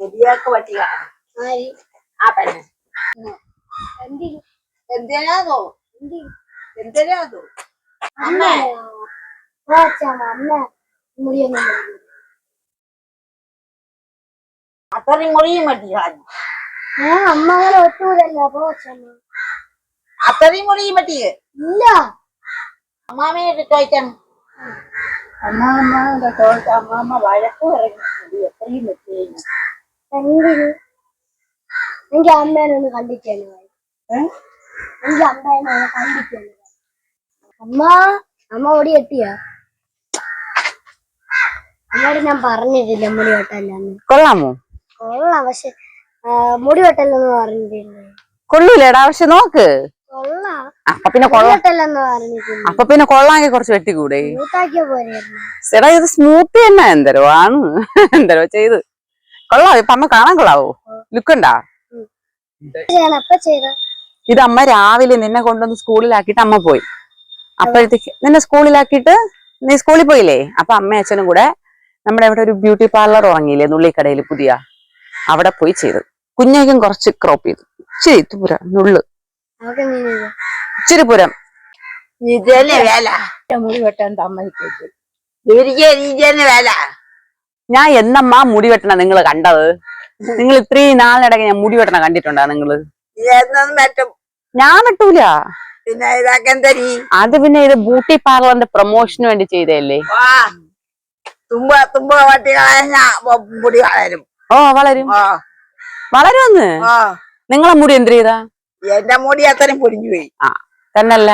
മുടിയൊക്കെ പറ്റിയ ആ പെണ്ണ്. എന്തിന്? എന്തിനാതോ എന്തിനാതോ അമ്മ. അത്രയും മുറിയും പറ്റിയോ അമ്മ അങ്ങനെ ഒറ്റൂരല്ല. അപ്പൊ അത്രയും മുറിയും പറ്റിയേ ഇല്ല. അമ്മാമയെ ചോദിക്കണം അമ്മാമ്മ അമ്മാമ്മ വഴക്ക് പറയുന്നത് എത്രയും എന്തിന് എനിക്ക് അമ്മേനെ ഒന്ന് കണ്ടിക്കാണ് എനിക്ക് അമ്മേനെ ഒന്ന് കണ്ടിക്കാണ് അമ്മ അമ്മ ഓടി എത്തിയാ അമ്മയോട് ഞാൻ പറഞ്ഞിട്ടില്ല മുടി വെട്ടല്ലെന്ന് കൊള്ളാമോ? കൊള്ളാം പക്ഷെ മുടി വെട്ടല്ലെന്ന് പറഞ്ഞിട്ടില്ല കൊള്ളൂലേടാ പക്ഷെ നോക്ക്. അപ്പൊ പിന്നെ കൊള്ളാം. അപ്പൊ പിന്നെ കൊള്ളാങ്കി കുറച്ച് വെട്ടിക്കൂടെ? ചേട്ടാ ഇത് സ്മൂത്തി തന്നെ എന്തരോ ആണ്. എന്തരോ ചെയ്ത്. കൊള്ളാവോ ഇപ്പൊ അമ്മ കാണാൻ കൊള്ളാവോ? ലുക്കുണ്ടാ ഇത് അമ്മ രാവിലെ നിന്നെ കൊണ്ടുവന്ന് സ്കൂളിലാക്കിട്ട് അമ്മ പോയി. അപ്പോഴത്തേക്ക് നിന്നെ സ്കൂളിലാക്കിയിട്ട് നീ സ്കൂളിൽ പോയില്ലേ? അപ്പൊ അമ്മ അച്ഛനും കൂടെ നമ്മുടെ ഇവിടെ ഒരു ബ്യൂട്ടി പാർലർ ഉറങ്ങിയില്ലേ നുള്ളിക്കടയിൽ പുതിയ. അവിടെ പോയി ചെയ്തു. കുഞ്ഞേക്കും കുറച്ച് ക്രോപ്പ് ചെയ്തു. ഇച്ചിരി പുര നുള്ളു. അവർക്ക് എങ്ങനെ ഇച്ചിരി പുരം ഇതന്നെ വേല? മുടി വെട്ടാൻ സമ്മതിക്കരുത് ഇവർക്ക് ഇതന്നെ വേല? ഞാൻ എന്നമ്മ മുടി വെട്ടണ നിങ്ങൾ കണ്ടത്? നിങ്ങൾ ഇത്രയും നാളിനിടയ്ക്ക് ഞാൻ മുടി വെട്ടണ കണ്ടിട്ടുണ്ടാ നിങ്ങൾ? ഞാൻ വെട്ടൂല. പിന്നെ അത് പിന്നെ ഇത് ബ്യൂട്ടി പാർലറിന്റെ പ്രൊമോഷന് വേണ്ടി ചെയ്തല്ലേ വാ. തുമ്പ തുമ്പ വട്ടി കളഞ്ഞ മുടി വളരും ഓ വളരും. വളരുമെന്ന് നിങ്ങളെ മുടി എന്ത് ചെയ്താ? എന്റെ മുടി അത്രയും പൊടിഞ്ഞു പോയി. ആ തന്നല്ല?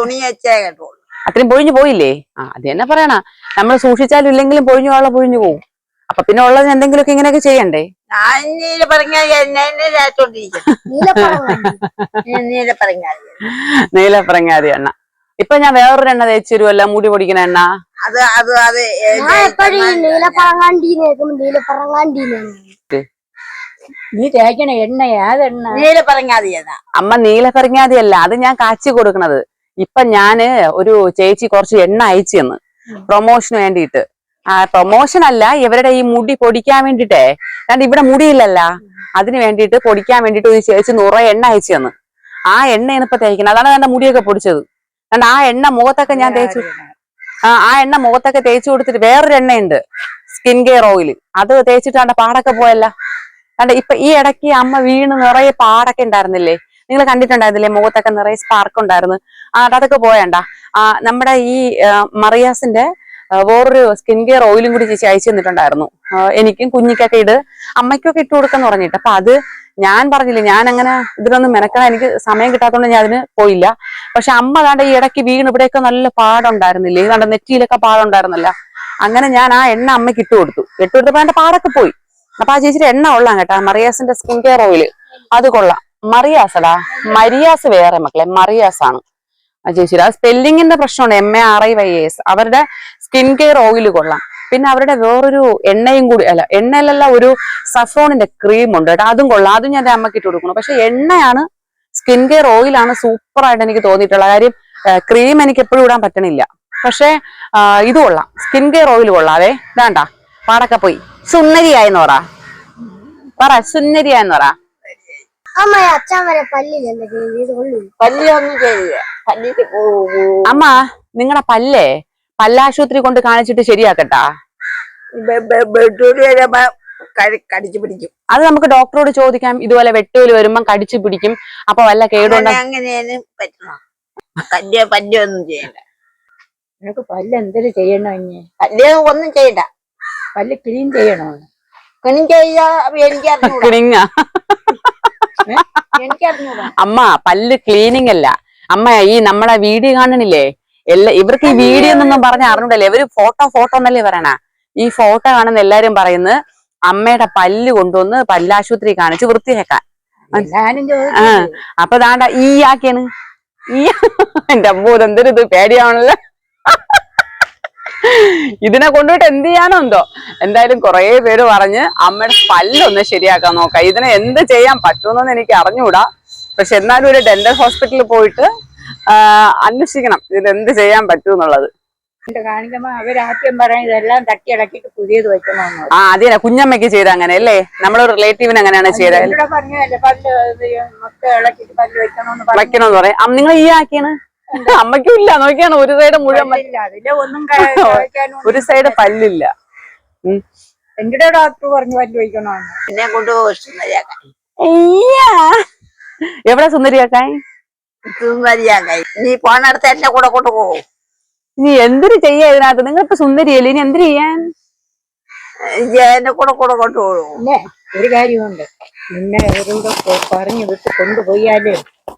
തുണി വെച്ചേ കേട്ടോളൂ അത്രയും പൊഴിഞ്ഞു പോയില്ലേ? ആ അത് തന്നെ പറയണ. നമ്മൾ സൂക്ഷിച്ചാലും ഇല്ലെങ്കിലും പൊഴിഞ്ഞു വെള്ളം പൊഴിഞ്ഞു പോകും അപ്പൊ പിന്നെ ഉള്ളത് എന്തെങ്കിലുമൊക്കെ ഇങ്ങനെയൊക്കെ ചെയ്യണ്ടേ? നീലപ്പറങ്ങാതി എണ്ണ. ഇപ്പൊ ഞാൻ വേറൊരു എണ്ണ തേച്ചു തരുമല്ല മുടി പൊടിക്കണ എണ്ണ. അത് അത് അത് നീ തേക്കണ എണ്ണ ഏതെണ്ണ? നീല പറഞ്ഞാതി അമ്മ നീലപ്പറങ്ങാതി അല്ല അത് ഞാൻ കാച്ചി കൊടുക്കണത്. ഇപ്പൊ ഞാൻ ഒരു ചേച്ചി കുറച്ച് എണ്ണ അയച്ചു തന്ന് പ്രൊമോഷന് വേണ്ടിയിട്ട്. ആ പ്രൊമോഷൻ അല്ല ഇവരുടെ ഈ മുടി പൊടിക്കാൻ വേണ്ടിട്ടേ കാരണം ഇവിടെ മുടിയില്ലല്ല അതിന് വേണ്ടിയിട്ട് പൊടിക്കാൻ വേണ്ടിട്ട് ഒരു ചേച്ചി നൂറ് എണ്ണ അയച്ചു തന്ന് ആ എണ്ണയാണ് ഇപ്പൊ തേക്കുന്നത് അതാണ് എന്റെ മുടിയൊക്കെ പൊടിച്ചത്. കാരണം ആ എണ്ണ മുഖത്തൊക്കെ ഞാൻ തേച്ചു ആ ആ എണ്ണ മുഖത്തൊക്കെ തേച്ചു കൊടുത്തിട്ട് വേറൊരു എണ്ണയുണ്ട്. സ്കിൻ കെയർ ഓയിൽ അത് തേച്ചിട്ട് ആണ്ട പാടൊക്കെ പോയല്ല. കണ്ട ഇപ്പൊ ഈ ഇടയ്ക്ക് അമ്മ വീണ് നിറയെ പാടൊക്കെ ഉണ്ടായിരുന്നില്ലേ? നിങ്ങൾ കണ്ടിട്ടുണ്ടായിരുന്നില്ലേ? മുഖത്തൊക്കെ നിറയെ സ്പാർക്ക് ഉണ്ടായിരുന്നു. ആ അതൊക്കെ പോയണ്ട. ആ നമ്മുടെ ഈ മറിയാസിന്റെ വേറൊരു സ്കിൻ കെയർ ഓയിലും കൂടി ചേച്ചി അയച്ചു തന്നിട്ടുണ്ടായിരുന്നു. എനിക്കും കുഞ്ഞിക്കൊക്കെ ഇട് അമ്മയ്ക്കൊക്കെ ഇട്ട് കൊടുക്കാന്ന് പറഞ്ഞിട്ട്. അപ്പൊ അത് ഞാൻ പറഞ്ഞില്ല ഞാൻ അങ്ങനെ ഇതിലൊന്നും മെനക്കാൻ എനിക്ക് സമയം കിട്ടാത്തതുകൊണ്ട് ഞാൻ അതിന് പോയില്ല. പക്ഷെ അമ്മ അതാണ്ട് ഈ ഇടയ്ക്ക് വീണ് ഇവിടെയൊക്കെ നല്ല പാടുണ്ടായിരുന്നില്ലേ? കണ്ട നെറ്റിയിലൊക്കെ പാടുണ്ടായിരുന്നല്ല. അങ്ങനെ ഞാൻ ആ എണ്ണ അമ്മയ്ക്ക് ഇട്ട് കൊടുത്തു. ഇട്ട് കൊടുത്തപ്പോ എന്റെ പാടൊക്കെ പോയി. അപ്പൊ ആ ചേച്ചിയുടെ എണ്ണ കൊള്ളാം കേട്ടാ. മറിയാസിന്റെ സ്കിൻ കെയർ ഓയിൽ അത് കൊള്ളാം. മറിയാസടാ. മറിയാസ് വേറെ മക്കളെ. മറിയാസ് ആണ് ആ ചേച്ചിയുടെ ആ സ്പെല്ലിങ്ങിന്റെ പ്രശ്നമുണ്ട് M A R I Y S അവരുടെ സ്കിൻ കെയർ ഓയിൽ കൊള്ളാം. പിന്നെ അവരുടെ വേറൊരു എണ്ണയും കൂടി അല്ല എണ്ണയിലല്ല ഒരു സഫോണിന്റെ ക്രീം ഉണ്ട് കേട്ടോ. അതും കൊള്ളാം. അതും ഞാൻ എന്റെ അമ്മയ്ക്ക് ഇട്ട് കൊടുക്കണം പക്ഷെ എണ്ണയാണ് സ്കിൻ കെയർ ഓയിലാണ് സൂപ്പർ ആയിട്ട് എനിക്ക് തോന്നിയിട്ടുള്ള കാര്യം. ക്രീം എനിക്ക് എപ്പോഴും ഇടാൻ പറ്റണില്ല. പക്ഷേ ഇത് കൊള്ളാം. സ്കിൻ കെയർ ഓയിൽ കൊള്ളാവേ. വേണ്ട. പാടൊക്കെ പോയി. സുന്ദരിയായെന്ന് പറ. പറ സുന്ദരിയായി പറ. അമ്മ നിങ്ങളെ നിങ്ങളുടെ പല്ലേ? പല്ലാശുപത്രി കൊണ്ട് കാണിച്ചിട്ട് ശരിയാക്കട്ടാ. ബെഡൂരി വരുമ്പോ കടി- കടിച്ചു പിടിക്കും. അത് നമുക്ക് ഡോക്ടറോട് ചോദിക്കാം. ഇതുപോലെ വെട്ടൂൽ വരുമ്പം കടിച്ചു പിടിക്കും. അപ്പൊ വല്ല കേടുണ്ട്? അങ്ങനെ അങ്ങനെയാണ് പറ്റണം? പല്ല് പല്ലൊന്നും ചെയ്യണ്ട. നിനക്ക് പല്ല് എന്തൊരു ചെയ്യണോ ഇനി? പല്ല് ഒന്നും ചെയ്യണ്ട. പല്ല് ക്ലീൻ ചെയ്യണോ ക്ലീൻ ചെയ്യാ അമ്മ പല്ല് ക്ലീനിങ് അല്ല. അമ്മ ഈ നമ്മളെ വീഡിയോ കാണണില്ലേ എല്ലാ ഇവർക്ക് ഈ വീഡിയോ എന്നൊന്നും പറഞ്ഞ അറിഞ്ഞൂടല്ലേ? ഇവർ ഫോട്ടോ ഫോട്ടോ എന്നല്ലേ പറയണ? ഈ ഫോട്ടോ കാണുന്ന എല്ലാരും പറയുന്നത് അമ്മയുടെ പല്ല് കൊണ്ടുവന്ന് പല്ലാശുപത്രി കാണിച്ച് വൃത്തിയാക്കാൻ. ഞാനും ആ ചോദിച്ചു അപ്പൊ ദാണ്ട ഈ ആക്കിയാണ്. ഈ എന്റെ അമ്മ എന്തൊരു ഇത് പേടിയാണല്ലോ ഇതിനെ കൊണ്ടുപോയിട്ട് എന്ത് ചെയ്യാനോ എന്തോ. എന്തായാലും കുറെ പേര് പറഞ്ഞ് അമ്മയുടെ പല്ലൊന്ന് ശരിയാക്കാൻ നോക്കാം. ഇതിനെ എന്ത് ചെയ്യാൻ പറ്റുമെന്നൊന്നും എനിക്ക് അറിഞ്ഞുകൂടാ പക്ഷെ എന്നാലും ഒരു ഡെന്റൽ ഹോസ്പിറ്റലിൽ പോയിട്ട് അന്വേഷിക്കണം ഇതിൽ എന്ത് ചെയ്യാൻ പറ്റുമെന്നുള്ളത്. എന്നിട്ട് കാണിക്കുമ്പോ അവരാദ്യം പറയും ഇതെല്ലാം തട്ടിയിടക്കിട്ട് പുതിയത് വെക്കണമെന്ന്. ആ അതെ കുഞ്ഞമ്മയ്ക്ക് ചെയ്ത അങ്ങനെ അല്ലേ? നമ്മളെ റിലേറ്റീവിന് അങ്ങനെയാണ് ചെയ്തത്. പല്ല് വെക്കണമെന്ന് പറയാം. നിങ്ങൾ ഈ ആക്കിയാണ്? അമ്മയ്ക്കും ഇല്ല. നോക്കിയാണ്? ഒരു സൈഡ് മുഴുവൻ ഒരു സൈഡ് പല്ലില്ല. എന്റെ ഡോക്ടർ പറഞ്ഞു പല്ല് വയ്ക്കണമെന്ന് എന്നെ അയ്യാ. എവിടെ സുന്ദരിയാക്കായി സുന്ദരിയാക്കാൻ. നീ പോണടുത്ത് എന്നെ കൂടെ കൊണ്ടുപോകും നീ എന്തിനു ചെയ്യാ ഇതിനകത്ത്? നിങ്ങൾ ഇപ്പൊ സുന്ദരിയല്ലേ? ഇനി എന്തിനു ചെയ്യാൻ? എന്നെ കൂടെ കൂടെ കൊണ്ടുപോകും ഒരു കാര്യമുണ്ട്. നിന്നെ ഇവരോട് പറഞ്ഞു വിട്ട് കൊണ്ടുപോയാൽ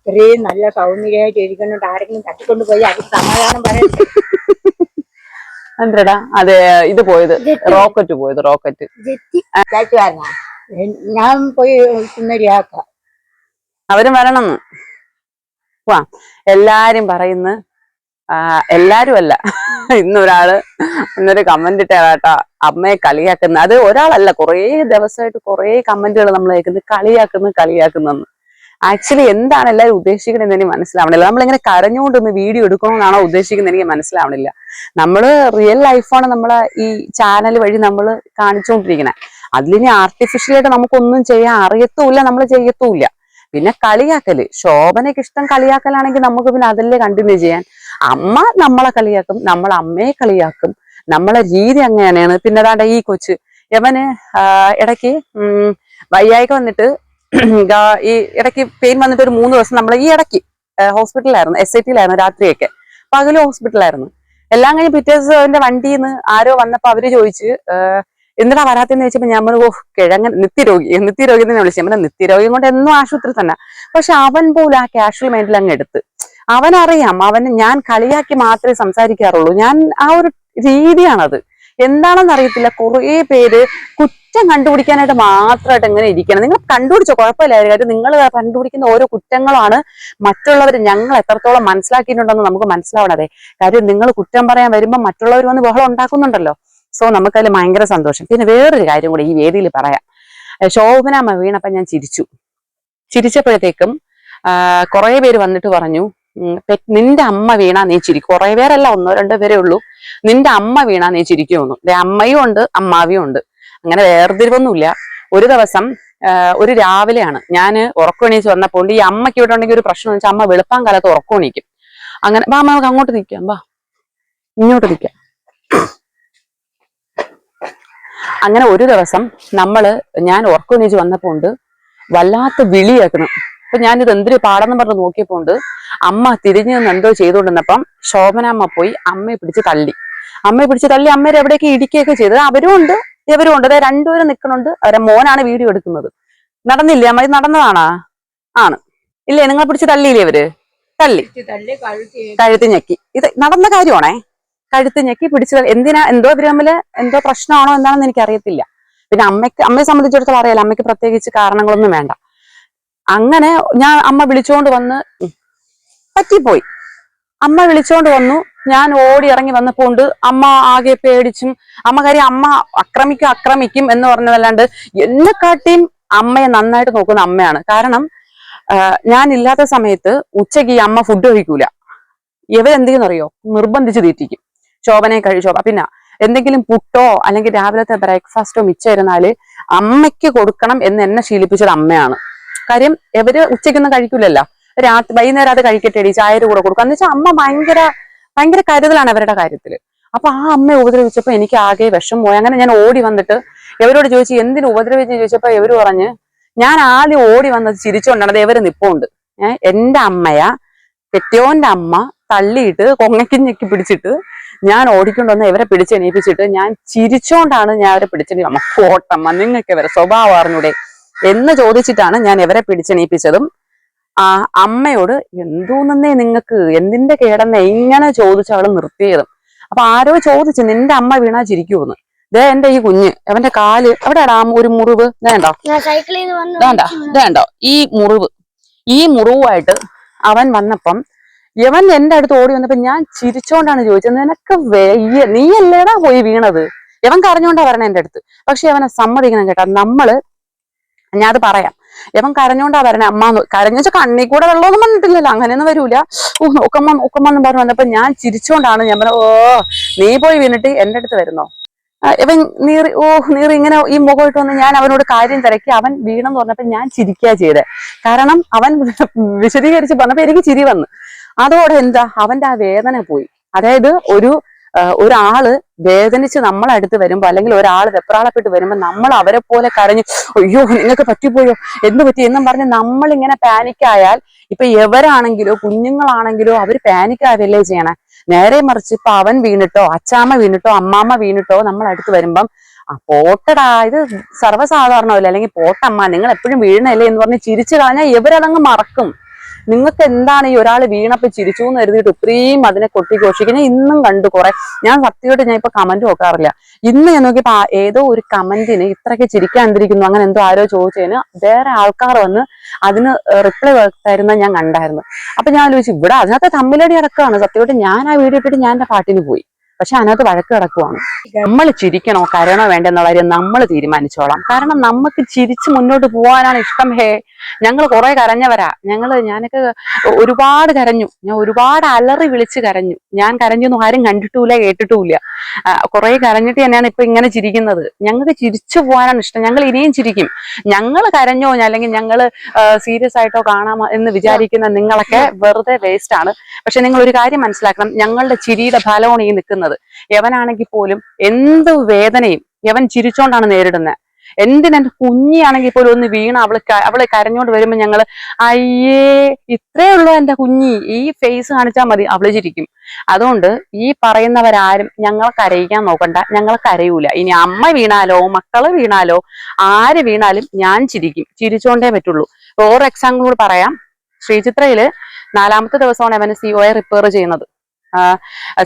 ഇത്രയും നല്ല സൗന്ദര്യമായിട്ട് ഇരിക്കുന്നുണ്ട്. ആരെങ്കിലും തട്ടിക്കൊണ്ട് പോയി അത് സമാധാനം പറയാം എന്തടാ? അതെ ഇത് പോയത്. റോക്കറ്റ് പോയത് റോക്കറ്റ്. ഞാൻ പോയി സുന്ദരിയാക്കാം അവരും വരണം. വാ. എല്ലാരും പറയുന്ന. എല്ലാരും അല്ല ഇന്നൊരാൾ ഇന്നൊരു കമന്റ് ഇട്ടേട്ടാ അമ്മയെ കളിയാക്കുന്ന. അത് ഒരാളല്ല. കുറേ ദിവസമായിട്ട് കുറേ കമന്റുകൾ നമ്മൾ കേൾക്കുന്നത് കളിയാക്കുന്നു കളിയാക്കുന്നെന്ന് ആക്ച്വലി എന്താണ് എല്ലാവരും ഉദ്ദേശിക്കുന്നത് എനിക്ക് മനസ്സിലാവണില്ല. നമ്മളിങ്ങനെ കരഞ്ഞുകൊണ്ടൊന്ന് വീഡിയോ എടുക്കണമെന്നാണോ ഉദ്ദേശിക്കുന്നത് എനിക്ക് മനസ്സിലാവണില്ല. നമ്മൾ റിയൽ ലൈഫാണ് നമ്മൾ ഈ ചാനൽ വഴി നമ്മൾ കാണിച്ചുകൊണ്ടിരിക്കുന്നത് അതിലിനി ആർട്ടിഫിഷ്യലായിട്ട് നമുക്കൊന്നും ചെയ്യാൻ അറിയത്തുമില്ല നമ്മൾ ചെയ്യത്തുമില്ല. പിന്നെ കളിയാക്കൽ. ശോഭനയ്ക്ക് ഇഷ്ടം കളിയാക്കലാണെങ്കിൽ നമുക്ക് പിന്നെ അതല്ലേ കണ്ടിന്യൂ ചെയ്യാൻ. അമ്മ നമ്മളെ കളിയാക്കും നമ്മളെ അമ്മയെ കളിയാക്കും നമ്മളെ രീതി അങ്ങനെയാണ്. പിന്നെ അതാണ്ട് ഈ കൊച്ച്. യവന് ഇടയ്ക്ക് വയ്യായിക വന്നിട്ട് ഈ ഇടയ്ക്ക് പെയിൻ വന്നിട്ട് ഒരു മൂന്ന് ദിവസം നമ്മൾ ഈ ഇടയ്ക്ക് ഹോസ്പിറ്റലിലായിരുന്നു എസ് ഐ ടിയിലായിരുന്നു രാത്രിയൊക്കെ. പകൽ ഹോസ്പിറ്റലായിരുന്നു എല്ലാം കഴിഞ്ഞ് പിറ്റേ ദിവസം അവന്റെ വണ്ടിയിൽ നിന്ന് ആരോ വന്നപ്പോ അവർ ചോദിച്ച് എന്തിനാ വരാത്തെന്ന് ചോദിച്ചപ്പോ ഞാൻ ഓ കിഴങ്ങൻ നിത്യരോഗി നിത്യരോഗി എന്ന് വിളിച്ചു ഞാൻ നിത്യരോഗിയും കൊണ്ട് എന്നും ആശുപത്രി തന്നെ. പക്ഷെ അവൻ പോലും ആ കാഷ്വൽ മൈൻഡിൽ അങ്ങ് എടുത്ത്. അവനറിയാം അവന് ഞാൻ കളിയാക്കി മാത്രമേ സംസാരിക്കാറുള്ളൂ. ഞാൻ ആ ഒരു രീതിയാണത്. എന്താണെന്ന് അറിയത്തില്ല. കുറേ പേര് കുറ്റം കണ്ടുപിടിക്കാനായിട്ട് മാത്രമായിട്ട് എങ്ങനെ ഇരിക്കണം. നിങ്ങൾ കണ്ടുപിടിച്ചോ കുഴപ്പമില്ല. കാര്യം നിങ്ങൾ കണ്ടുപിടിക്കുന്ന ഓരോ കുറ്റങ്ങളാണ് മറ്റുള്ളവർ ഞങ്ങൾ എത്രത്തോളം മനസ്സിലാക്കിയിട്ടുണ്ടെന്ന് നമുക്ക് മനസ്സിലാവണതെ. കാര്യം നിങ്ങൾ കുറ്റം പറയാൻ വരുമ്പോൾ മറ്റുള്ളവർ വന്ന് ബഹളം ഉണ്ടാക്കുന്നുണ്ടല്ലോ. സോ നമുക്കതിൽ ഭയങ്കര സന്തോഷം. പിന്നെ വേറൊരു കാര്യം കൂടി ഈ വേദിയിൽ പറയാം. ശോഭന വീണപ്പം ഞാൻ ചിരിച്ചു. ചിരിച്ചപ്പോഴത്തേക്കും കുറേ പേര് വന്നിട്ട് പറഞ്ഞു നിന്റെ അമ്മ വീണാ നീ ചിരിക്കും. കുറെ പേരല്ല ഒന്നോ രണ്ടോ പേരേ ഉള്ളൂ. നിന്റെ അമ്മ വീണാ നീ ചിരിക്കുമെന്നു. അമ്മയും ഉണ്ട് അമ്മാവിയും ഉണ്ട്. അങ്ങനെ വേർതിരിവൊന്നുമില്ല. ഒരു ദിവസം ഒരു രാവിലെയാണ്. ഞാൻ ഉറക്കമണീച്ച് വന്നപ്പോൾ ഈ അമ്മയ്ക്ക് ഇവിടെ ഉണ്ടെങ്കിൽ ഒരു പ്രശ്നം വെച്ചാൽ അമ്മ വെളുപ്പാൻ കാലത്ത് ഉറക്കമണിക്കും അങ്ങനെ വാ അമ്മ നമുക്ക് അങ്ങോട്ട് നിൽക്കാം വാ ഇങ്ങോട്ട് നിൽക്കാം. അങ്ങനെ ഒരു ദിവസം നമ്മൾ ഞാൻ ഉറക്കമണീച്ച് വന്നപ്പോൾ ഉണ്ട് വല്ലാത്ത വിളി കേൾക്കണം അപ്പൊ ഞാനിത് എന്തൊരു പാടെന്ന് പറഞ്ഞ് നോക്കിയപ്പോ ഉണ്ട് അമ്മ തിരിഞ്ഞു നിന്ന് എന്തോ ചെയ്തുകൊണ്ടിരുന്നപ്പം ശോഭനാമ്മ പോയി അമ്മയെ പിടിച്ച് തള്ളി. അമ്മയെ പിടിച്ച് തള്ളി അമ്മേരെ എവിടെയൊക്കെ ഇടിക്കുകയൊക്കെ ചെയ്തത്? അവരും ഉണ്ട്. ഇവരും ഉണ്ട്. അതായത് രണ്ടുപേരും നിൽക്കുന്നുണ്ട് അവരെ മോനാണ് വീഡിയോ എടുക്കുന്നത്. നടന്നില്ലേ? അമ്മ നടന്നതാണാ? ആണ്. ഇല്ലേ? നിങ്ങളെ പിടിച്ച് തള്ളിയില്ലേ ഇവർ? തള്ളി. കഴുത്തി ഞെക്കി. ഇത് നടന്ന കാര്യമാണേ. കഴുത്ത് ഞെക്കി പിടിച്ച് എന്തിനാ? എന്തോ ഇവർ തമ്മിൽ എന്തോ പ്രശ്നമാണോ എന്താണെന്ന് എനിക്ക് അറിയത്തില്ല പിന്നെ അമ്മയ്ക്ക് അമ്മയെ സംബന്ധിച്ചിടത്തോളം അറിയാലോ അമ്മയ്ക്ക് പ്രത്യേകിച്ച് കാരണങ്ങളൊന്നും വേണ്ട. അങ്ങനെ ഞാൻ അമ്മ വിളിച്ചുകൊണ്ട് വന്ന് പറ്റിപ്പോയി. അമ്മ വിളിച്ചോണ്ട് വന്നു. ഞാൻ ഓടി ഇറങ്ങി വന്നപ്പോ ഉണ്ട് അമ്മ ആകെ പേടിച്ചും അമ്മ കാര്യം അമ്മ അക്രമിക്കും അക്രമിക്കും എന്ന് പറഞ്ഞതല്ലാണ്ട് എന്നെക്കാട്ടിയും അമ്മയെ നന്നായിട്ട് നോക്കുന്ന അമ്മയാണ്. കാരണം ഞാൻ ഇല്ലാത്ത സമയത്ത് ഉച്ചയ്ക്ക് ഈ അമ്മ ഫുഡ് കഴിക്കൂല. ഇവരെന്തെങ്കിലും നിർബന്ധിച്ച് തീറ്റിക്കും. ശോഭനയെ കഴി ശോഭ പിന്നെ എന്തെങ്കിലും പുട്ടോ അല്ലെങ്കിൽ രാവിലത്തെ ബ്രേക്ക്ഫാസ്റ്റോ മിച്ചായിരുന്നാൽ അമ്മയ്ക്ക് കൊടുക്കണം എന്ന് എന്നെ ശീലിപ്പിച്ചത് അമ്മയാണ്. കാര്യം ഇവർ ഉച്ചയ്ക്കൊന്നും കഴിക്കൂലല്ലോ. രാത്രി വൈകുന്നേരം അത് കഴിക്കട്ടെ ചായയുടെ കൂടെ കൊടുക്കുക എന്ന് വെച്ചാൽ അമ്മ ഭയങ്കര ഭയങ്കര കരുതലാണ് അവരുടെ കാര്യത്തിൽ അപ്പൊ ആ അമ്മയെ ഉപദ്രവിച്ചപ്പോ എനിക്ക് ആകെ വിഷം പോയി അങ്ങനെ ഞാൻ ഓടി വന്നിട്ട് ഇവരോട് ചോദിച്ചു എന്തിനു ഉപദ്രവിച്ചു ചോദിച്ചപ്പോ ഇവർ പറഞ്ഞ് ഞാൻ ആദ്യം ഓടി വന്നത് ചിരിച്ചുകൊണ്ടാണ് അത് ഇവർ നിപ്പുണ്ട്. ഏഹ് എന്റെ അമ്മയാ കെട്ടിയോന്റെ അമ്മ തള്ളിയിട്ട് കൊങ്ങയ്ക്ക് പിടിച്ചിട്ട് ഞാൻ ഓടിക്കൊണ്ടുവന്ന് ഇവരെ പിടിച്ചെണീപ്പിച്ചിട്ട് ഞാൻ ചിരിച്ചോണ്ടാണ് ഞാൻ അവരെ പിടിച്ചെണീ അമ്മ പോട്ടമ്മ നിങ്ങൾക്ക് ഇവരെ സ്വഭാവം അറിഞ്ഞൂടെ എന്ന് ചോദിച്ചിട്ടാണ് ഞാൻ ഇവരെ പിടിച്ചെണീപ്പിച്ചതും ആ അമ്മയോട് എന്തോന്നേ നിങ്ങൾക്ക് എന്തിന്റെ കേടെന്നെ? ഇങ്ങനെ ചോദിച്ച് അവൾ നിർത്തിയതും. അപ്പൊ ആരോ ചോദിച്ചു നിന്റെ അമ്മ വീണാ ചിരിക്കുമെന്ന് ദേ എന്റെ ഈ കുഞ്ഞ് അവന്റെ കാൽ എവിടെയാടാ ഒരു മുറിവ്? വേണ്ടോ? വേണ്ട വേണ്ടോ? ഈ മുറിവ് ഈ മുറിവുമായിട്ട് അവൻ വന്നപ്പം യവൻ എന്റെ അടുത്ത് ഓടി വന്നപ്പോ ഞാൻ ചിരിച്ചോണ്ടാണ് ചോദിച്ചത്. നിനക്ക് വയ്യ നീ അല്ലേടാ പോയി വീണത്? യവൻ കരഞ്ഞോണ്ടാ പറഞ്ഞ എന്റെ അടുത്ത്. പക്ഷെ അവനെ സമ്മതിക്കണം കേട്ടോ. നമ്മൾ ഞാൻ അത് പറയാം. ഇവൻ കരഞ്ഞോണ്ടാ വരണേ. അമ്മ. കരഞ്ഞു വെച്ചാൽ കണ്ണി കൂടെ വെള്ളമൊന്നും വന്നിട്ടില്ലല്ലോ. അങ്ങനെയൊന്നും വരൂല. ഓ നോക്കമ്മ നോക്കമ്മ എന്ന് പറഞ്ഞു വന്നപ്പോ ഞാൻ ചിരിച്ചോണ്ടാണ് ഞാൻ പറഞ്ഞ ഓ നീ പോയി വീണിട്ട് എന്റെ അടുത്ത് വരുന്നോ? ഇവൻ നീറി ഓ നീറി ഇങ്ങനെ ഈ മുഖമായിട്ട് വന്ന് ഞാൻ അവനോട് കാര്യം തിരക്കി. അവൻ വീണെന്ന് പറഞ്ഞപ്പോ ഞാൻ ചിരിക്കുക ചെയ്തേ. കാരണം അവൻ വിശദീകരിച്ച് പറഞ്ഞപ്പോ എനിക്ക് ചിരി വന്നു. അതോടെ എന്താ? അവന്റെ ആ വേദന പോയി. അതായത് ഒരു ഒരാൾ വേദനിച്ച് നമ്മളെ അടുത്ത് വരുമ്പോ അല്ലെങ്കിൽ ഒരാൾ വെപ്രാളപ്പെട്ട് വരുമ്പോ നമ്മൾ അവരെ പോലെ കരഞ്ഞു അയ്യോ നിങ്ങൾക്ക് പറ്റിപ്പോയോ? എന്ത് പറ്റി? എന്നും പറഞ്ഞ് നമ്മൾ ഇങ്ങനെ പാനിക് ആയാൽ ഇപ്പൊ എവരാണെങ്കിലോ കുഞ്ഞുങ്ങളാണെങ്കിലോ അവർ പാനിക്കാവല്ലേ ചെയ്യണേ? നേരെ മറിച്ച് ഇപ്പൊ അവൻ വീണിട്ടോ അച്ചാമ്മ വീണിട്ടോ അമ്മാമ്മ വീണിട്ടോ നമ്മൾ അടുത്ത് വരുമ്പം പോട്ടടാ ഇത് സർവസാധാരണമല്ലേ? അല്ലെങ്കിൽ പോട്ടമ്മ നിങ്ങൾ എപ്പോഴും വീഴണല്ലേ എന്ന് പറഞ്ഞ് ചിരിച്ചു കളഞ്ഞാൽ ഇവരതങ്ങ് മറക്കും. നിങ്ങൾക്ക് എന്താണ് ഈ ഒരാൾ വീണപ്പ ചിരിച്ചു എന്ന് കരുതിയിട്ട് ഇത്രയും അതിനെ കൊട്ടിഘോഷിക്കുന്നത് ഇന്നും കണ്ടു കുറെ. ഞാൻ സത്യമായിട്ട് ഞാൻ ഇപ്പൊ കമന്റ് നോക്കാറില്ല. ഇന്ന് ഞാൻ നോക്കിയപ്പോ ഏതോ ഒരു കമന്റിന് ഇത്രയ്ക്ക് ചിരിക്കാണ്ടിരിക്കുന്നു അങ്ങനെ എന്തോ ആരോ ചോദിച്ചതിന് വേറെ ആൾക്കാർ വന്ന് അതിന് റിപ്ലൈ തരുന്ന ഞാൻ കണ്ടായിരുന്നു. അപ്പൊ ഞാൻ ആലോചിച്ചു ഇവിടെ അതിനകത്ത് തമ്മിലടി അടക്കമാണ് സത്യമായിട്ട് ഞാൻ ആ വീഡിയോ ഇട്ടിട്ട് ഞാൻ എന്റെ പാട്ടിന് പോയി. പക്ഷെ അതിനകത്ത് വഴക്ക് കിടക്കുവാണ്. നമ്മൾ ചിരിക്കണോ കരണോ വേണ്ടെന്നുള്ള കാര്യം നമ്മൾ തീരുമാനിച്ചോളാം. കാരണം നമുക്ക് ചിരിച്ച് മുന്നോട്ട് പോകാനാണ് ഇഷ്ടം. ഹേ ഞങ്ങൾ കുറെ കരഞ്ഞവരാ. ഞങ്ങൾ ഞാനൊക്കെ ഒരുപാട് കരഞ്ഞു. ഞാൻ ഒരുപാട് അലറി വിളിച്ച് കരഞ്ഞു. ഞാൻ കരഞ്ഞൊന്നും ആരും കണ്ടിട്ടുമില്ല കേട്ടിട്ടുമില്ല കുറെ കരഞ്ഞിട്ട് തന്നെയാണ് ഇപ്പൊ ഇങ്ങനെ ചിരിക്കുന്നത്. ഞങ്ങൾക്ക് ചിരിച്ചു പോകാനാണ് ഇഷ്ടം. ഞങ്ങൾ ഇനിയും ചിരിക്കും. ഞങ്ങൾ കരഞ്ഞോ അല്ലെങ്കിൽ ഞങ്ങൾ സീരിയസ് ആയിട്ടോ കാണാമോ എന്ന് വിചാരിക്കുന്ന നിങ്ങളൊക്കെ വെറുതെ വേസ്റ്റ് ആണ്. പക്ഷെ നിങ്ങൾ ഒരു കാര്യം മനസ്സിലാക്കണം. ഞങ്ങളുടെ ചിരിയുടെ ഫലമാണ് ഈ നിൽക്കുന്നത്. യവനാണെങ്കിൽ പോലും എന്ത് വേദനയും യവൻ ചിരിച്ചോണ്ടാണ് നേരിടുന്നത് എന്തിനെന്റെ കുഞ്ഞിയാണെങ്കിൽ പോലും ഒന്ന് വീണ അവൾ അവൾ കരഞ്ഞോണ്ട് വരുമ്പോ ഞങ്ങൾ അയ്യേ ഇത്രേ ഉള്ളൂ എന്റെ കുഞ്ഞി. ഈ ഫേസ് കാണിച്ചാൽ മതി. അവൾ ചിരിക്കും. അതുകൊണ്ട് ഈ പറയുന്നവരാരും ഞങ്ങളെ കരയിക്കാൻ നോക്കണ്ട. ഞങ്ങളെ കരയൂല. ഇനി അമ്മ വീണാലോ മക്കൾ വീണാലോ ആര് വീണാലും ഞാൻ ചിരിക്കും. ചിരിച്ചോണ്ടേ പറ്റുള്ളൂ. ഓരോ എക്സാമ്പിൾ കൂടി പറയാം. ശ്രീചിത്രയിൽ നാലാമത്തെ ദിവസമാണ് അവന് സി ഒ റിപ്പയർ ചെയ്യുന്നത്.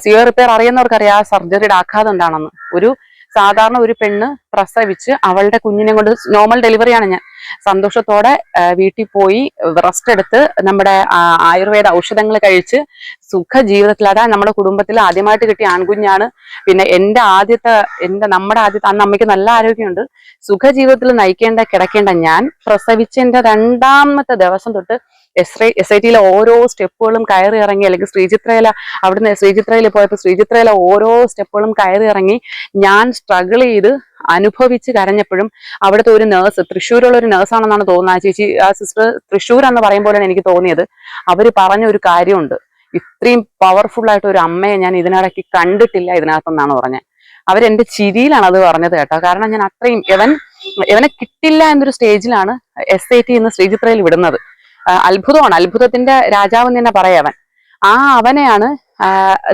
സി ഒ റിപ്പയർ അറിയുന്നവർക്കറിയാം സർജറിയുടെ ആഘാതം എന്താണെന്ന്. ഒരു സാധാരണ ഒരു പെണ്ണ് പ്രസവിച്ച് അവളുടെ കുഞ്ഞിനെ കൊണ്ട് നോർമൽ ഡെലിവറിയാണ് ഞാൻ സന്തോഷത്തോടെ വീട്ടിൽ പോയി റെസ്റ്റ് എടുത്ത് നമ്മുടെ ആയുർവേദ ഔഷധങ്ങൾ കഴിച്ച് സുഖ ജീവിതത്തിൽ അതാ നമ്മുടെ കുടുംബത്തിൽ ആദ്യമായിട്ട് കിട്ടിയ ആൺകുഞ്ഞാണ്. പിന്നെ എന്റെ ആദ്യത്തെ എന്റെ നമ്മുടെ ആദ്യത്തെ അന്ന് അമ്മയ്ക്ക് നല്ല ആരോഗ്യമുണ്ട്. സുഖ ജീവിതത്തിൽ നയിക്കേണ്ട കിടക്കേണ്ട ഞാൻ പ്രസവിച്ചതിന്റെ രണ്ടാമത്തെ ദിവസം തൊട്ട് എസ് എസ് ഐ ടിയിലെ ഓരോ സ്റ്റെപ്പുകളും കയറി ഇറങ്ങി അല്ലെങ്കിൽ ശ്രീചിത്രയില അവിടുന്ന് ശ്രീചിത്രയിൽ പോയപ്പോൾ ശ്രീചിത്രയിലെ ഓരോ സ്റ്റെപ്പുകളും കയറി ഇറങ്ങി ഞാൻ സ്ട്രഗിൾ ചെയ്ത് അനുഭവിച്ച് കരഞ്ഞപ്പോഴും അവിടുത്തെ ഒരു നേഴ്സ് തൃശ്ശൂരുള്ള ഒരു നേഴ്സാണെന്നാണ് തോന്നുന്നത്. ചേച്ചി ആ സിസ്റ്റർ തൃശ്ശൂർ എന്ന് പറയുമ്പോഴാണ് എനിക്ക് തോന്നിയത്. അവർ പറഞ്ഞ ഒരു കാര്യമുണ്ട്. ഇത്രയും പവർഫുൾ ആയിട്ട് ഒരു അമ്മയെ ഞാൻ ഇതിനിടയ്ക്ക് കണ്ടിട്ടില്ല ഇതിനകത്തെന്നാണ് പറഞ്ഞത്. അവരെന്റെ ചിരിയിലാണ് അത് പറഞ്ഞത് കേട്ടോ. കാരണം ഞാൻ അത്രയും ഇവൻ ഇവനെ കിട്ടില്ല എന്നൊരു സ്റ്റേജിലാണ് എസ് ഐ ടി എന്ന് ശ്രീചിത്രയിൽ വിടുന്നത്. അത്ഭുതമാണ്. അത്ഭുതത്തിന്റെ രാജാവ് തന്നെ പറയാവൻ ആ അവനെയാണ്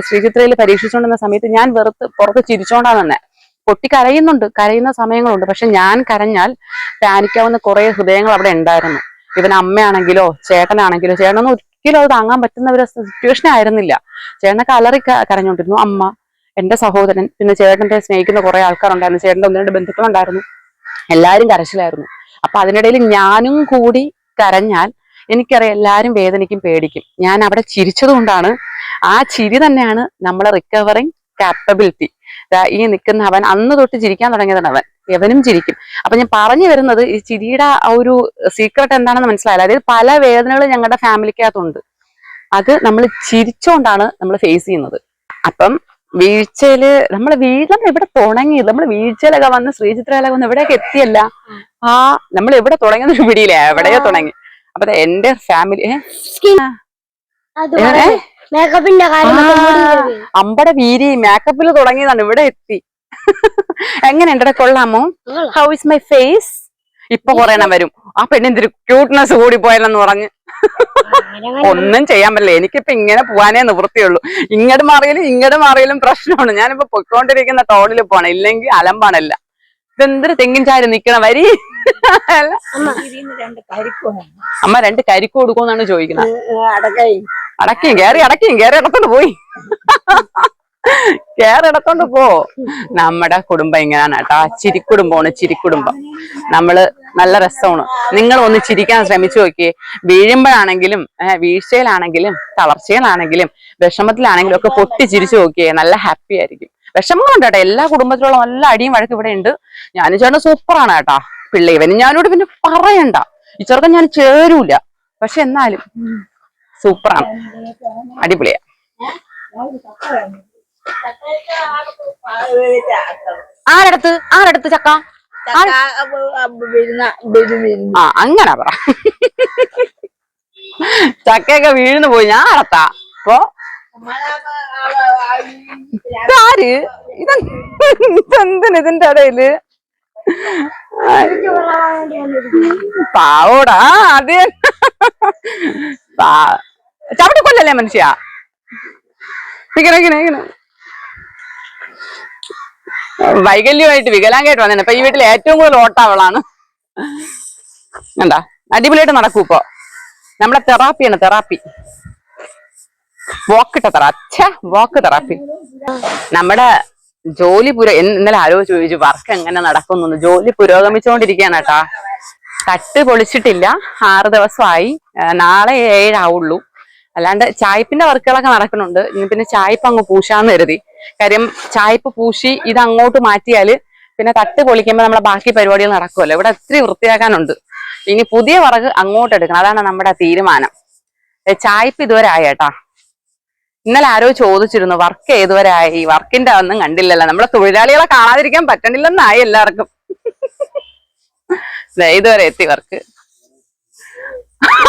ശ്രീചിത്രയിൽ പരീക്ഷിച്ചുകൊണ്ടിരുന്ന സമയത്ത് ഞാൻ വെറുത്ത് പുറത്ത് ചിരിച്ചോണ്ടാ തന്നെ പൊട്ടി കരയുന്നുണ്ട്. കരയുന്ന സമയങ്ങളുണ്ട്. പക്ഷെ ഞാൻ കരഞ്ഞാൽ പാനിക്കാവുന്ന കുറെ ഹൃദയങ്ങൾ അവിടെ ഉണ്ടായിരുന്നു. ഇവൻ അമ്മയാണെങ്കിലോ ചേട്ടനാണെങ്കിലോ ചേട്ടനൊന്നും ഒരിക്കലും അത് താങ്ങാൻ പറ്റുന്ന ഒരു സിറ്റുവേഷൻ ആയിരുന്നില്ല. ചേട്ടനൊക്കെ അലറി കരഞ്ഞോണ്ടിരുന്നു അമ്മ എന്റെ സഹോദരൻ പിന്നെ ചേട്ടന്റെ സ്നേഹിക്കുന്ന കുറെ ആൾക്കാരുണ്ടായിരുന്നു. ചേട്ടന്റെ ഒന്ന് രണ്ട് ബന്ധുക്കളുണ്ടായിരുന്നു. എല്ലാവരും കരച്ചിലായിരുന്നു. അപ്പൊ അതിനിടയിൽ ഞാനും കൂടി കരഞ്ഞാൽ എനിക്കറിയാം എല്ലാവരും വേദനിക്കും പേടിക്കും. ഞാൻ അവിടെ ചിരിച്ചതുകൊണ്ടാണ് ആ ചിരി തന്നെയാണ് നമ്മളെ റിക്കവറിങ് കാപ്പബിലിറ്റി ഈ നിൽക്കുന്ന അവൻ അന്ന് തൊട്ട് ചിരിക്കാൻ തുടങ്ങിയതാണ് അവൻ. എവനും ചിരിക്കും. അപ്പൊ ഞാൻ പറഞ്ഞു വരുന്നത് ഈ ചിരിയുടെ ആ ഒരു സീക്രട്ട് എന്താണെന്ന് മനസ്സിലായില്ല. അതായത് പല വേദനകളും ഞങ്ങളുടെ ഫാമിലിക്കകത്തുണ്ട്. അത് നമ്മൾ ചിരിച്ചോണ്ടാണ് നമ്മൾ ഫേസ് ചെയ്യുന്നത്. അപ്പം വീഴ്ചയിൽ നമ്മൾ വീഴം എവിടെ തുടങ്ങി നമ്മൾ വീഴ്ചയിലൊക്കെ വന്ന് ശ്രീചിത്രയിലൊക്കെ വന്ന് എവിടെയൊക്കെ എത്തിയല്ല? ആ നമ്മൾ എവിടെ തുടങ്ങിയെന്ന് പിടിയില്ല. എവിടെയോ തുടങ്ങി. അപ്പൊ എന്റെ ഫാമിലി മേക്കപ്പിന്റെ കാര്യം. അമ്പടെ വീരി മേക്കപ്പിൽ തുടങ്ങിയതാണ് ഇവിടെ എത്തി. എങ്ങനെ എന്റെ കൊള്ളാമോ ഹൗ ഇസ് മൈ ഫേസ് ഇപ്പൊ കുറെ എണ്ണം വരും. ആ പെണ്ണിന്തിരി ക്യൂട്ട്നെസ് കൂടി പോയാലെന്ന് പറഞ്ഞ്. ഒന്നും ചെയ്യാൻ പറ്റില്ല. എനിക്കിപ്പോ ഇങ്ങനെ പോവാനേ നിവൃത്തിയുള്ളൂ. ഇങ്ങോട്ട് മാറിയാലും ഇങ്ങോട്ട് മാറിയാലും പ്രശ്നമാണ്. ഞാനിപ്പോ പൊയ്ക്കൊണ്ടിരിക്കുന്ന ടോണിൽ പോണം ഇല്ലെങ്കിൽ അലമ്പാണല്ല ഇതെന്തൊരു തെങ്ങിൻ ചാരി നിക്കണ വരി? അമ്മ രണ്ട് കരിക്ക് കൊടുക്കുമെന്നാണ് ചോദിക്കുന്നത്. അടക്കയും. കേറി അടക്കയും കേറി ഇടത്തോണ്ട് പോയി. കേറി ഇടത്തോണ്ട് പോ. നമ്മുടെ കുടുംബം ഇങ്ങനെയാണ് കേട്ടോ. ചിരിക്കുടുംബമാണ് ചിരിക്കുടുംബം. നമ്മൾ നല്ല രസമാണ്. നിങ്ങൾ ഒന്ന് ചിരിക്കാൻ ശ്രമിച്ചു നോക്കിയേ. വീഴുമ്പോഴാണെങ്കിലും വീഴ്ചയിലാണെങ്കിലും തളർച്ചയിലാണെങ്കിലും വിഷമത്തിലാണെങ്കിലും ഒക്കെ പൊട്ടി ചിരിച്ചു നോക്കിയേ. നല്ല ഹാപ്പി ആയിരിക്കും. വിഷമങ്ങളുണ്ട് കേട്ടോ. എല്ലാ കുടുംബത്തിലുള്ള നല്ല അടിയും വഴക്കും ഇവിടെ ഉണ്ട് ഞാനും ചേട്ടൻ സൂപ്പറാണ് കേട്ടാ. പിള്ളേ ഇവനും ഞാനോട് പിന്നെ പറയണ്ട. ഈ ചെറുക്കൻ ഞാൻ ചേരൂല. പക്ഷെ എന്നാലും സൂപ്പറാണ്. അടിപൊളിയാ. ആരടുത്ത്? ആരടുത്ത് ചക്ക? ആ അങ്ങനെ പറ. ചക്കയൊക്കെ വീഴുന്നു പോയി. ഞാൻ അടത്താ. അപ്പൊ ഇതാര്? ഇതെ ഇതെന്തിന് ഇതിന്റെ ഇടയിൽ? പാവോടാ അത് ചവിട്ടിക്കൊല്ലല്ലേ മനുഷ്യ? ഇങ്ങനെ ഇങ്ങനെ ഇങ്ങനെ. വൈകല്യമായിട്ട് വികലാംഗമായിട്ട് വന്നേ അപ്പൊ ഈ വീട്ടിൽ ഏറ്റവും കൂടുതൽ ഓട്ടാവളാണ് എന്താ അടിപൊളിയായിട്ട് നടക്കൂ ഇപ്പൊ. നമ്മളെ തെറാപ്പിയാണ് തെറാപ്പി. വാക്കിട്ട തെറാ. വാക്ക് തെറാപ്പി. നമ്മുടെ ജോലി പുര ഇന്ന് ഇന്നലെ ആരോ ചോദിച്ചു വർക്ക് എങ്ങനെ നടക്കുന്നു? ജോലി പുരോഗമിച്ചുകൊണ്ടിരിക്കുകയാണ് കേട്ടാ. തട്ട് പൊളിച്ചിട്ടില്ല. ആറ് ദിവസമായി. നാളെ ഏഴാവുള്ളൂ അല്ലാണ്ട് ചായപ്പിന്റെ വർക്കുകളൊക്കെ നടക്കുന്നുണ്ട്. പിന്നെ ചായപ്പ് അങ്ങ് പൂശാന്ന് കരുതി. കാര്യം ചായപ്പ് പൂശി ഇത് അങ്ങോട്ട് മാറ്റിയാൽ പിന്നെ തട്ട് പൊളിക്കുമ്പോൾ നമ്മളെ ബാക്കി പരിപാടികൾ നടക്കുമല്ലോ ഇവിടെ ഒത്തിരി വൃത്തിയാക്കാനുണ്ട്. ഇനി പുതിയ വറക് അങ്ങോട്ട് എടുക്കണം അതാണ് നമ്മുടെ തീരുമാനം. ചായപ്പ് ഇതുവരെ ആയേട്ടാ ഇന്നലെ ആരോ ചോദിച്ചിരുന്നു വർക്ക് ഏതുവരെ ആയി? വർക്കിന്റെ ഒന്നും കണ്ടില്ലല്ലോ. നമ്മളെ തൊഴിലാളികളെ കാണാതിരിക്കാൻ പറ്റണില്ലെന്നായി എല്ലാവർക്കും. ഇതുവരെ എത്തി വർക്ക്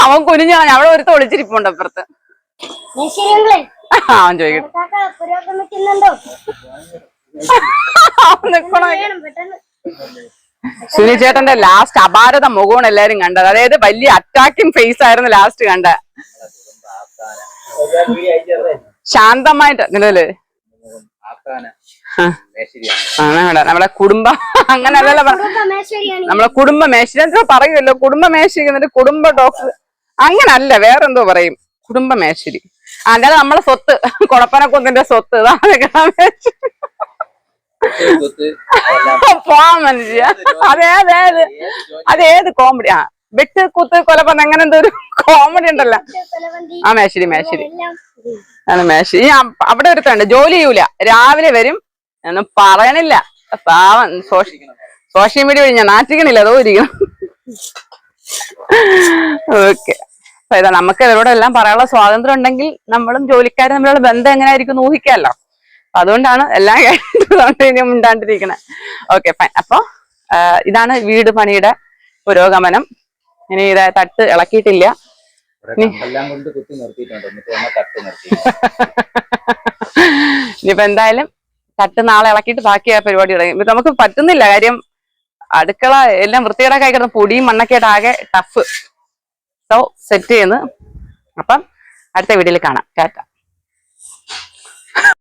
അവൻ കുനിഞ്ഞു അവിടെ ഒരു തൊളിച്ചിരിപ്പുണ്ട് അപ്പുറത്ത്. അവൻ ചോദിക്കട്ടെ. സുനി ചേട്ടന്റെ ലാസ്റ്റ് അപാരത മുഖമാണ് എല്ലാരും കണ്ടത്. അതായത് വലിയ അറ്റാക്കിംഗ് ഫേസ് ആയിരുന്നു ലാസ്റ്റ് കണ്ട. ശാന്തമായിട്ട് നിലവിൽ ആണ് നമ്മളെ കുടുംബം അങ്ങനെ അല്ലല്ലോ നമ്മളെ കുടുംബ മേശരി എന്തോ പറയുമല്ലോ? കുടുംബ മേശരി എന്നിട്ട് കുടുംബ ഡോക്ടർ അങ്ങനല്ല വേറെന്തോ പറയും. കുടുംബ മേശരി. അല്ലാതെ നമ്മളെ സ്വത്ത് കൊടപ്പനക്കുന്നിന്റെ സ്വത്ത്. പോവാൻ മനുഷ്യ അതേ അതേ അതെ അതേത് കോമഡി ആ വെട്ട് കുത്ത് കൊലപ്പന്ന് അങ്ങനെ എന്തോ ഒരു കോമഡി ഉണ്ടല്ലോ. ആ മേശരി മേശരി. ആണ് മേശരി. അവിടെ ഒരുത്തുണ്ട് ജോലി ചെയ്യൂല. രാവിലെ വരും. ഒന്നും പറയണില്ല. പാവം സോഷ്യൽ സോഷ്യൽ മീഡിയ വഴി ഞാൻ നാറ്റിക്കണില്ല അതോ ഇരിക്കണം. ഓക്കെ. അപ്പൊ ഇതാ നമുക്ക് ഇവരോട് എല്ലാം പറയാനുള്ള സ്വാതന്ത്ര്യം ഉണ്ടെങ്കിൽ നമ്മളും ജോലിക്കാരും തമ്മിലുള്ള ബന്ധം എങ്ങനെയായിരിക്കും എന്ന് ഊഹിക്കാമല്ലോ. അതുകൊണ്ടാണ് എല്ലാം ഇനി മിണ്ടാണ്ടിരിക്കണേ. ഓക്കെ അപ്പൊ ഇതാണ് വീട് പണിയുടെ പുരോഗമനം. ഇനി ഇതാ തട്ട് ഇളക്കിയിട്ടില്ല. ഇനിയിപ്പോ എന്തായാലും തട്ട് നാളെ ഇളക്കിയിട്ട് ബാക്കി ആ പരിപാടി തുടങ്ങി. ഇപ്പൊ നമുക്ക് പറ്റുന്നില്ല. കാര്യം അടുക്കള എല്ലാം വൃത്തികേടാക്കി കഴിക്കുന്ന പൊടിയും മണ്ണൊക്കെ ആയിട്ട് ആകെ ടഫ് സോ സെറ്റ് ചെയ്യുന്നു. അപ്പം അടുത്ത വീഡിയോയിൽ കാണാം. ടാറ്റ